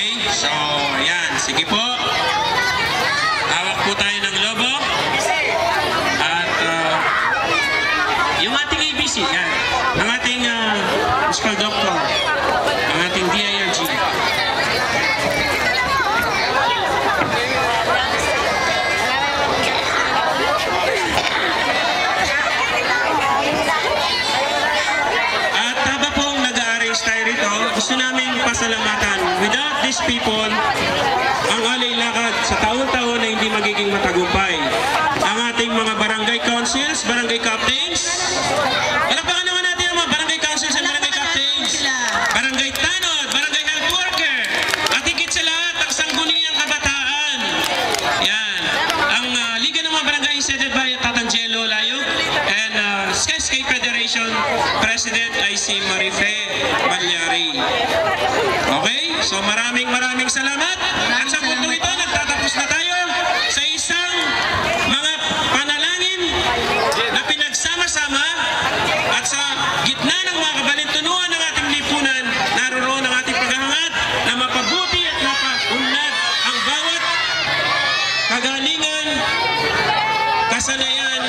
Okay? So, yan. Sige po. Hawak po tayo ng lobo. At uh, yung ating ABC, yan. Ang ating uh, musical doctor. Ang ating DIRG. At haba pong nag-a-arrange tayo rito, gusto namin pasalamatan. Without these people, ang alay lakad sa taon-taon na hindi magiging matagumpay. Ang ating mga barangay councils, barangay captains, palakpakan naman natin ang mga barangay councils at barangay captains, barangay tanod, barangay health worker, at higit sa lahat, ang sangguniang kabataan. Yan. Ang ah, Liga ng mga Barangay is headed by Tatangelo Layog and uh, Skyscape Federation President si Marife Malyari. Okay? So maraming maraming salamat. At sa puntong ito, nagtatapos na tayo sa isang mga panalangin na pinagsama-sama at sa gitna ng mga kabalintunuan ng ating lipunan, naroon ang ating paghahangad na mapabuti at mapaunlad ang bawat kagalingan, kasanayan,